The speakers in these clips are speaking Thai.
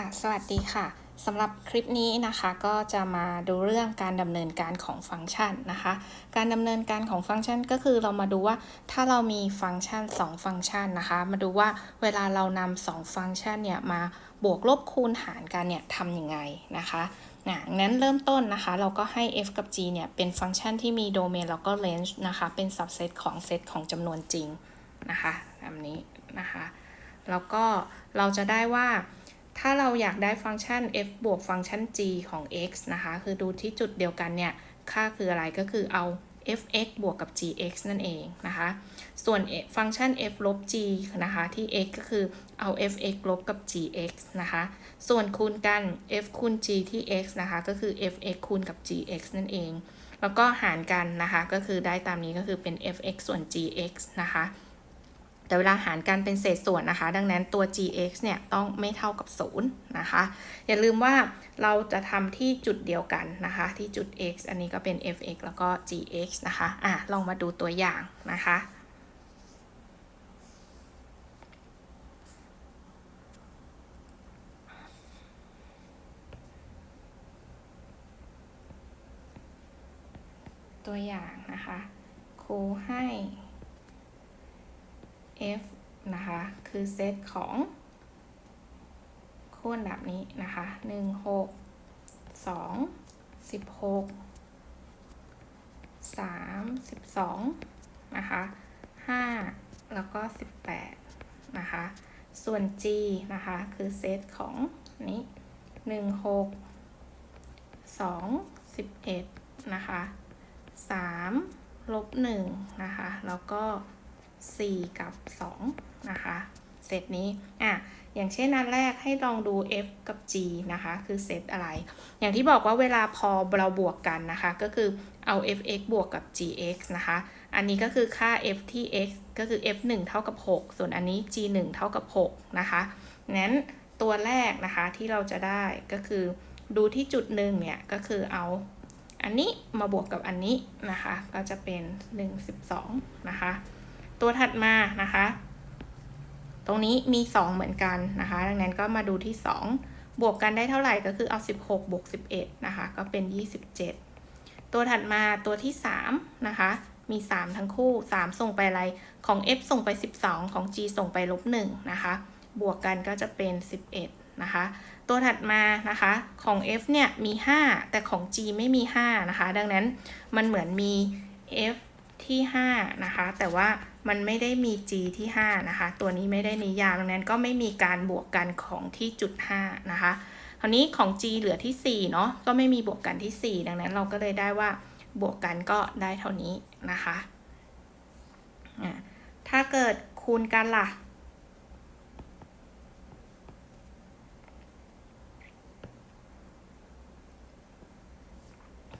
ค่ะ สวัสดีค่ะสำหรับคลิปนี้นะคะก็จะมาดูเรื่องการดำเนินการของฟังก์ชันนะคะ การดำเนินการของฟังก์ชันก็คือเรามาดูว่าถ้าเรามีฟังก์ชัน 2 ฟังก์ชันนะคะ มาดูว่าเวลาเรานำ2ฟังก์ชันเนี่ยมาบวกลบคูณหารกันเนี่ยทำยังไงนะคะนะงั้นเริ่มต้นนะคะ เราก็ให้ f กับ g เนี่ยเป็นฟังก์ชันที่มีโดเมนแล้วก็ range นะคะ เป็น subset ของเซตของจำนวนจริงนะคะแบบนี้นะคะ แล้วก็เราจะได้ว่า ถ้าเราอยากได้ฟังก์ชัน f บวกฟังก์ชัน g ของ x นะคะ คือดูที่จุดเดียวกันเนี่ย ค่าคืออะไรก็คือเอา f(x) บวกกับ gx นั่นเองนะคะ ส่วนฟังก์ชัน f ลบ g นะคะ ที่ x ก็คือเอา f(x) ลบกับ gx นะคะ ส่วนคูณกัน f คูณ g ที่ x นะคะ ก็คือ f(x) คูณกับ gx นั่นเอง แล้วก็หารกันนะคะ ก็คือได้ตามนี้ก็คือเป็น f(x) ส่วน gx นะคะ แต่เวลาหารกันเป็นเศษส่วนนะคะ ดังนั้นตัว gx เนี่ยต้องไม่เท่ากับ 0 นะคะ อย่าลืมว่าเราจะทำที่จุดเดียวกันนะคะ ที่จุด x อันนี้ก็เป็น fx แล้วก็ gx นะคะอะลองมาดูตัวอย่างนะคะตัวอย่างนะคะ ครูให้ f นะคะ คือเซตของคูณแบบนี้นะคะหนึ่งหกสองสิบหกสามสิบสองนะคะห้าแล้วก็สิบแปดนะคะ ส่วน g นะคะ คือเซตของนี้หนึ่งหกสองสิบเอ็ดนะคะสามลบหนึ่งนะคะ แล้วก็ 4 กับ 2 นะคะเซตนี้อะอย่างเช่นอันแรกให้ลองดู f กับ g นะคะ คือเซตอะไร อย่างที่บอกว่าเวลาพอเราบวกกันนะคะ ก็คือเอา f(x) บวกกับ gx นะคะ อันนี้ก็คือค่า f ที่ x ก็คือ f 1เท่ากับ 6 ส่วนอันนี้ g 1เท่ากับ 6 นะคะนั้นตัวแรกนะคะที่เราจะได้ก็คือดูที่จุดหนึ่งเนี่ยก็คือเอาอันนี้มาบวกกับอันนี้นะคะ ก็จะเป็น 1 12 นะคะ ตัวถัดมานะคะ ตรงนี้มี 2 เหมือนกันนะคะ ดังนั้นก็มาดูที่ 2 บวกกันได้เท่าไหร่ก็คือเอา 16 บวก 11 นะคะ ก็เป็น 27 ตัวถัดมาตัวที่ 3 นะคะ มี 3 ทั้งคู่ 3 ส่งไปอะไร ของ f ส่งไป 12 ของ g ส่งไปลบ1นะคะ บวกกันก็จะเป็น 11 นะคะ ตัวถัดมานะคะของ f เนี่ยมี 5 แต่ของ g ไม่มี 5 นะคะ ดังนั้นมันเหมือนมี f ที่ 5 นะคะ แต่ว่ามันไม่ได้มี g ที่ 5 นะคะ ตัวนี้ไม่ได้นิยามดังนั้นก็ไม่มีการบวกกันของที่จุด 5 นะคะคราวนี้ของ g เหลือที่ 4 เนาะก็ไม่มีบวกกันที่ 4 ดังนั้นเราก็เลยได้ว่าบวกกันก็ได้เท่านี้นะคะ ถ้าเกิดคูณกันล่ะ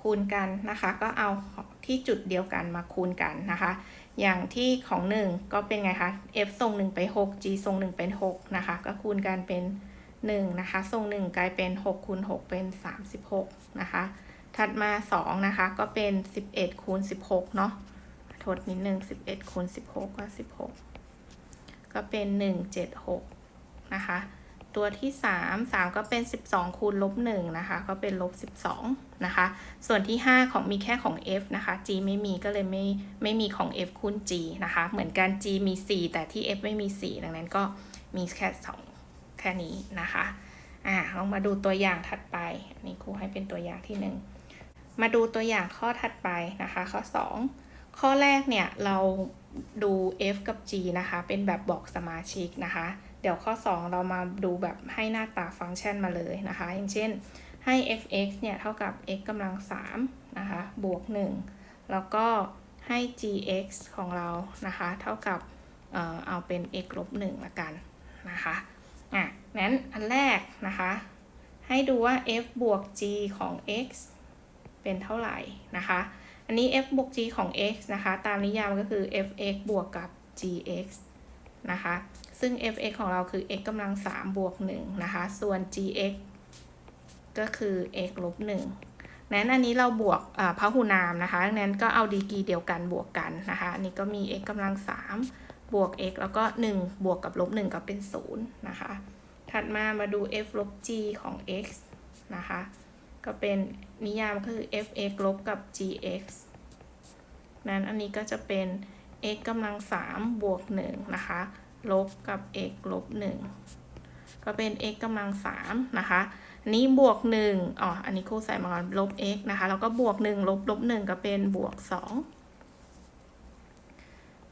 คูณกันนะคะก็เอา ที่จุดเดียวกันมาคูณกันนะคะ อย่างที่ของ 1 ก็เป็นไงคะ f ส่ง1 ไป 6 g ส่ง1 เป็น 6 นะคะ ก็คูณกันเป็น 1 นะคะส่ง1 กลายเป็น6คูณ6เป็น 36 นะคะ ถัดมา 2 นะคะ ก็เป็น 11คูณ16 เนาะทดนิดนึง11คูณ16 ก็ 16 ก็เป็น 176 นะคะ ตัวที่3 3 ก็เป็น 12 คูณลบ1นะคะ ก็เป็นลบ 12 นะคะ ส่วนที่ 5 ของมีแค่ของ f นะคะ g ไม่มีก็เลยไม่ไม่มีของ f คูณ g นะคะ เหมือนกัน g มี 4 แต่ที่ f ไม่มี 4 ดังนั้นก็มีแค่ 2 แค่นี้นะคะ อ่าลองมาดูตัวอย่างถัดไปนี่ครูให้เป็นตัวอย่างที่ 1 มาดูตัวอย่างข้อถัดไปนะคะ ข้อ 2 ข้อแรกเนี่ยเราดู f กับ g นะคะ เป็นแบบบอกสมาชิกนะคะ เดี๋ยวข้อ 2 เรามาดูแบบให้หน้าตาฟังก์ชันมาเลยนะคะ อย่างเช่นให้ f(x) เนี่ยเท่ากับ x กำลัง3นะคะบวก 1 แล้วก็ให้ gx ของเรานะคะ เท่ากับเอ่อเอาเป็น x ลบ1ละกันนะคะอะนั้นอันแรกนะคะ ให้ดูว่า f บวก g ของ x เป็นเท่าไหร่นะคะ อันนี้ f บวก g ของ x นะคะ ตามนิยามก็คือ fx บวกกับ gx นะคะ ซึ่ง f(x) ของเราคือ x กำลัง3บวก1นะคะ ส่วน gx ก็คือ x ลบ1นั้นอันนี้เราบวกพหุนามนะคะนั้นก็เอาดีกรีเดียวกันบวกกันนะคะอันนี้ก็มี x กำลัง3บวก x แล้วก็ 1 บวกกับลบ1ก็เป็น 0 นะคะ ถัดมามาดู f ลบ g ของ x นะคะ ก็เป็นนิยามก็คือ f(x) ลบกับ gx นั้นอันนี้ก็จะเป็น x กำลัง3บวก1นะคะ ลบกับ x ลบ1ก็เป็น x กำลัง3นะคะอันนี้บวก1อ๋อ อันนี้ครูใส่มาก่อนลบ x นะคะ แล้วก็บวก1ลบลบ1ก็เป็นบวก2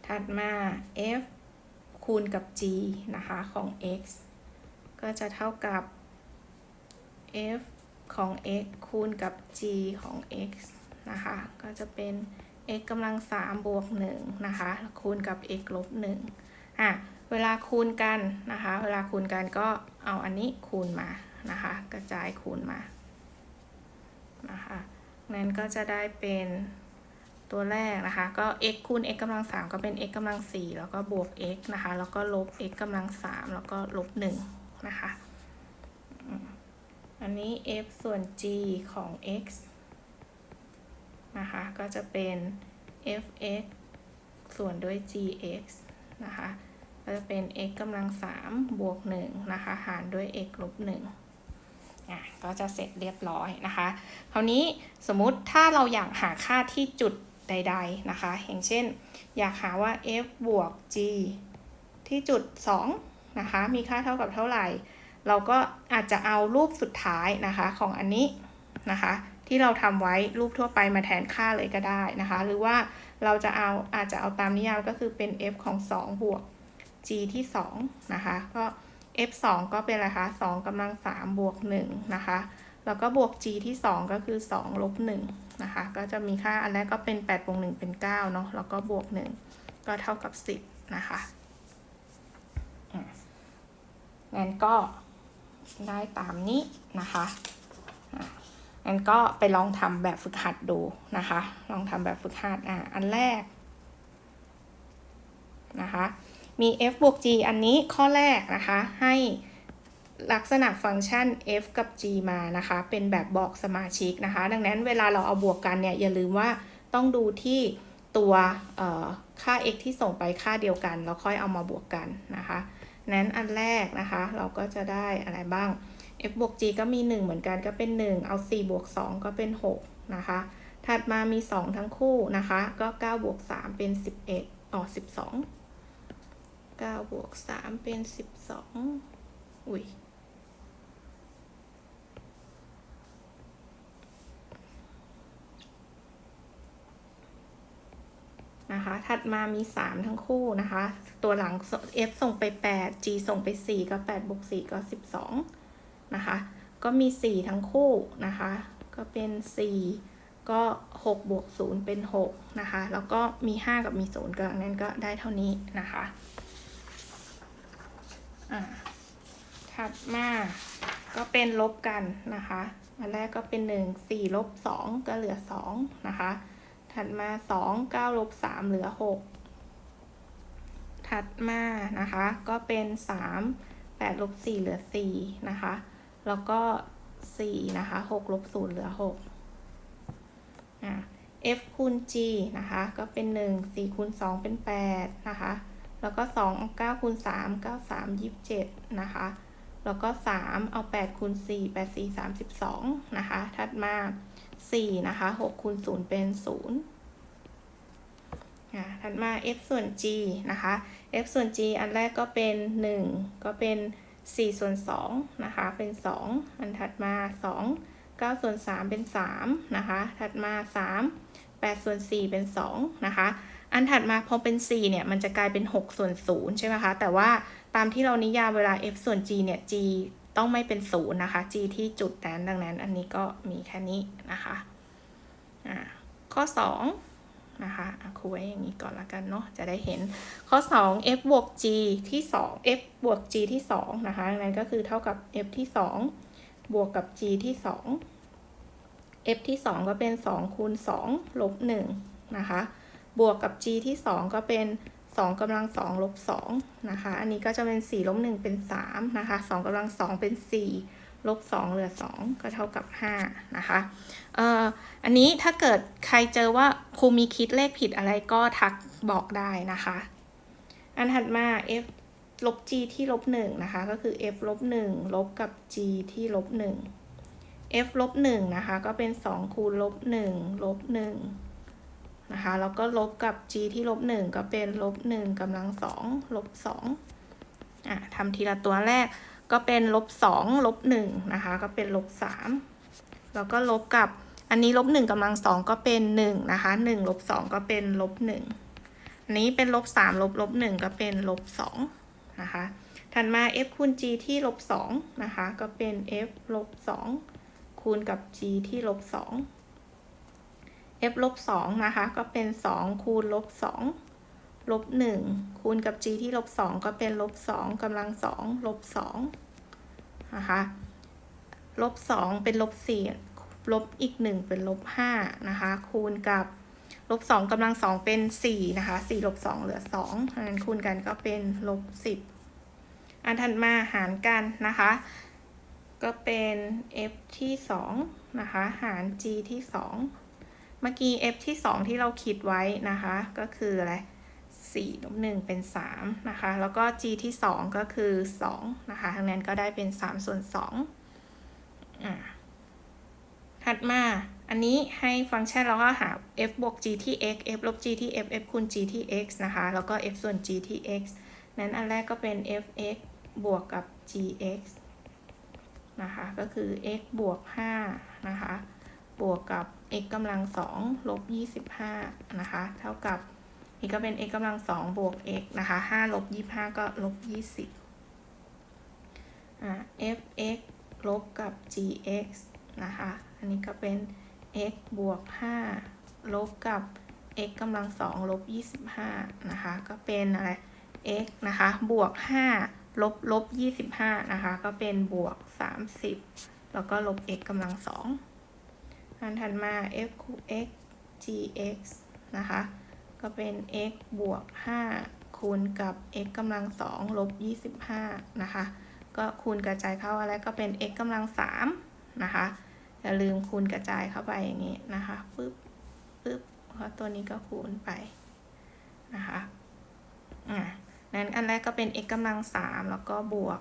ถัดมา f คูณกับ g นะคะของ x ก็จะเท่ากับ f ของ x คูณกับ g ของ x นะคะ ก็จะเป็น x กำลัง3บวก1นะคะ คูณกับ x ลบ1อะ เวลาคูณกันนะคะ เวลาคูณกันก็เอาอันนี้คูณมานะคะ กระจายคูณมานะคะนั้นก็จะได้เป็นตัวแรกนะคะ ก็ x คูณ x กำลัง 3 ก็เป็น x กำลัง 4 แล้วก็บวก x นะคะ แล้วก็ลบ x กำลัง 3 แล้วก็ลบ 1 นะคะ อันนี้ f ส่วน g ของ x นะคะ ก็จะเป็น f(x) ส่วนด้วย gx นะคะ ก็จะเป็น x กำลัง3บวก1นะคะหารด้วย x ลบ1อะก็จะเสร็จเรียบร้อยนะคะ คราวนี้สมมุติถ้าเราอยากหาค่าที่จุดใด ๆนะคะ อย่างเช่น อยากหาว่า f บวก g ที่จุด2นะคะ มีค่าเท่ากับเท่าไหร่ เราก็อาจจะเอารูปสุดท้ายนะคะของอันนี้นะคะ ที่เราทำไว้รูปทั่วไปมาแทนค่าเลยก็ได้นะคะ หรือว่าเราจะเอาอาจจะเอาตามนิยามก็คือเป็น f ของ 2 บวก g ที่2นะคะ ก็ f 2ก็เป็นอะไรคะ2กำลัง3บวก1นะคะ แล้วก็บวก g ที่ 2 ก็คือ2ลบ1นะคะ ก็จะมีค่าอันแรกก็เป็น8บวก1เป็น9เนาะ แล้วก็บวก 1 ก็เท่ากับ 10 นะคะงั้นก็ได้ตามนี้นะคะงั้นก็ไปลองทำแบบฝึกหัดดูนะคะ ลองทำแบบฝึกหัดอะอันแรกนะคะ มี f บวก g อันนี้ข้อแรกนะคะ ให้ลักษณะฟังก์ชัน f กับ g มานะคะ เป็นแบบบอกสมาชิกนะคะ ดังนั้นเวลาเราเอาบวกกันเนี่ย อย่าลืมว่าต้องดูที่ตัวค่า x ที่ส่งไปค่าเดียวกัน แล้วค่อยเอามาบวกกันนะคะนั้นอันแรกนะคะ เราก็จะได้อะไรบ้าง f บวก g ก็มี 1 เหมือนกันก็เป็น 1 เอา 4 บวก 2 ก็เป็น 6 นะคะ ถัดมามี 2 ทั้งคู่นะคะ ก็ 9 บวก 3 เป็น 11อ๋อ12 9บวก3เป็น12อุ้ยนะคะ ถัดมามี 3 ทั้งคู่นะคะ ตัวหลัง f ส่งไป 8 g ส่งไป 4 ก็8บวก4ก็ 12 นะคะ ก็มี 4 ทั้งคู่นะคะ ก็เป็น 4 ก็6บวก0เป็น 6 นะคะ แล้วก็มี 5 กับมี 0ก็นั้นก็ได้เท่านี้นะคะ อ่าถัดมาก็เป็นลบกันนะคะอันแรกก็เป็น1 4ลบ2ก็เหลือ2นะคะ ถัดมา2 9ลบ3เหลือ6ถัดมานะคะ ก็เป็น3 8ลบ4เหลือ4นะคะ แล้วก็4นะคะ6ลบ0เหลือ6อ่า f คูณ g นะคะ ก็เป็น1 4คูณ2เป็น8นะคะ แล้วก็2เอา9คูณ3 9 3 27 นะคะ แล้วก็ 3 เอา8คูณ4 8 4 32 นะคะ ถัดมา 4 นะคะ6คูณ0เป็น0อ่าถัดมา f ส่วน g นะคะ f ส่วน g อันแรกก็เป็น 1 ก็เป็น 4 ส่วน 2 นะคะ เป็น 2 อันถัดมา 2 9 ส่วน 3 เป็น 3 นะคะ ถัดมา 3 8 ส่วน 4 เป็น 2 นะคะ อันถัดมาพอเป็น4เนี่ย มันจะกลายเป็น 6 ส่วน0ใช่ไหมคะ แต่ว่าตามที่เรานิยามเวลา f ส่วน g เนี่ย g ต้องไม่เป็น0นะคะ g ที่จุดนั้นดังนั้น อันนี้ก็มีแค่นี้นะคะอ่าข้อ 2 นะคะครูไว้อย่างนี้ก่อนละกันเนาะจะได้เห็นข้อ 2 f บวก g ที่ 2 f บวก g ที่ 2 นะคะดังนั้นก็คือเท่ากับ f ที่ 2 บวกกับ g ที่ 2 f ที่ 2 ก็เป็น 2 คูณ 2 ลบ 1 นะคะ บวกกับ g ที่ 2 ก็เป็น 2กำลัง2ลบ2นะคะ อันนี้ก็จะเป็น 4 ลบ 1 เป็น 3 นะคะ 2กำลัง 2 เป็น 4 ลบ 2 เหลือ 2 ก็เท่ากับ 5 นะคะเอ่ออันนี้ถ้าเกิดใครเจอว่าครูมีคิดเลขผิดอะไรก็ทักบอกได้นะคะ อันถัดมา f ลบ g ที่ลบหนึ่งนะคะ ก็คือ f ลบหนึ่งลบกับ g ที่ลบหนึ่ง f ลบหนึ่งนะคะ ก็เป็นสองคูณลบหนึ่งลบห นะคะ แล้วก็ลบกับ g ที่ลบหนึ่งก็เป็นลบหนึ่งกำลังสองลบสองอะทำทีละตัวแรกก็เป็นลบสองลบหนึ่งนะคะ ก็เป็นลบสามแล้วก็ลบกับอันนี้ลบหนึ่งกำลังสองก็เป็นหนึ่งนะคะหนึ่งลบสองก็เป็นลบหนึ่งอันนี้เป็นลบสามลบลบหนึ่งก็เป็นลบสองนะคะ ถัดมา f คูณ g ที่ลบสองนะคะ ก็เป็น f ลบสองคูณกับ g ที่ลบสอง f ลบสองนะคะ ก็เป็นสองคูณลบสองลบหนึ่งคูณกับ g ที่ลบสองก็เป็นลบสองกำลังสองลบสองนะคะลบสองเป็นลบสี่ลบอีกหนึ่งเป็นลบห้านะคะ คูณกับลบสองกำลังสองเป็นสี่นะคะสี่ลบสองเหลือสองเพราะฉะนั้นคูณกันก็เป็นลบสิบอันถัดมาหารกันนะคะ ก็เป็น f ที่สองนะคะ หาร g ที่สอง เมื่อกี้ f ที่สองที่เราคิดไว้นะคะ ก็คืออะไรสี่ลบหนึ่งเป็นสามนะคะ แล้วก็ g ที่สองก็คือสองนะคะทั้งนั้นก็ได้เป็นสามส่วนสองอ่าถัดมา อันนี้ให้ฟังก์ชันเราก็หา f บวก g ที่ x f ลบ g ที่ f f คูณ g ที่ x นะคะ แล้วก็ f ส่วน g ที่ x นั้นอันแรกก็เป็น fx บวกกับ gx นะคะ ก็คือ x บวก 5 นะคะ บวกกับ x กำลัง2ลบ25นะคะ เท่ากับนี่ก็เป็น x กำลัง2บวก x นะคะ5ลบ25ก็ลบ20อ่า fx ลบกับ gx นะคะ อันนี้ก็เป็น x บวก5ลบกับ x กำลัง2ลบ25นะคะ ก็เป็นอะไร x นะคะ บวก5ลบลบ25นะคะ ก็เป็นบวก30แล้วก็ลบ x กำลัง2อั อันถัดมา f คูณ x gx นะคะ ก็เป็น x บวก 5 คูณกับ x กำลัง2ลบ 25 นะคะ ก็คูณกระจายเข้าอะไรก็เป็น x กำลัง3นะคะอย่าลืมคูณกระจายเข้าไปอย่างนี้นะคะปึ๊บปึ๊บเพราะตัวนี้ก็คูณไปนะคะอ่านั้นอันแรกก็เป็น x กำลัง3แล้วก็บวก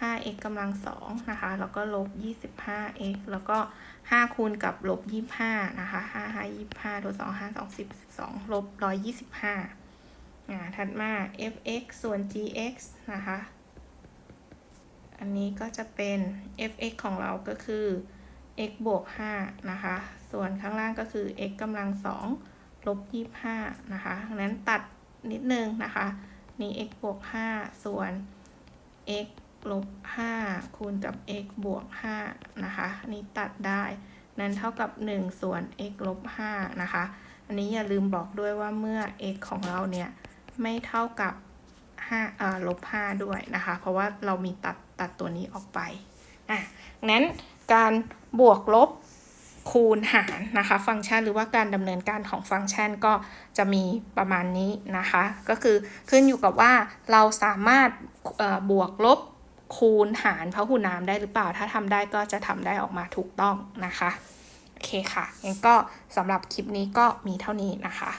5x กำลัง2นะคะ แล้วก็ลบ 25x แล้วก็ 5 คูณกับลบ 25 นะคะ 5 5 25ลบ2 5 2 10 12ลบ125อ่าถัดมา fx ส่วน gx นะคะ อันนี้ก็จะเป็น fx ของเราก็คือ x บวก 5 นะคะ ส่วนข้างล่างก็คือ x กำลัง2ลบ 25 นะคะดังนั้นตัดนิดนึงนะคะ นี่ x บวก 5 ส่วน x ลบ 5 คูณกับ x บวก 5 นะคะอันนี้ตัดได้ นั้นเท่ากับ 1 ส่วน x ลบ 5 นะคะ อันนี้อย่าลืมบอกด้วยว่าเมื่อ x ของเราเนี่ย ไม่เท่ากับ5อ่าลบ 5 ด้วยนะคะ เพราะว่าเรามีตัดตัดตัวนี้ออกไป อะงั้นการบวกลบคูณหารนะคะ ฟังก์ชันหรือว่าการดำเนินการของฟังก์ชันก็จะมีประมาณนี้นะคะ ก็คือขึ้นอยู่กับว่าเราสามารถบวกลบ คูณหารพหุนามได้หรือเปล่า ถ้าทำได้ก็จะทำได้ออกมาถูกต้องนะคะ โอเคค่ะงั้นก็สำหรับคลิปนี้ก็มีเท่านี้นะคะ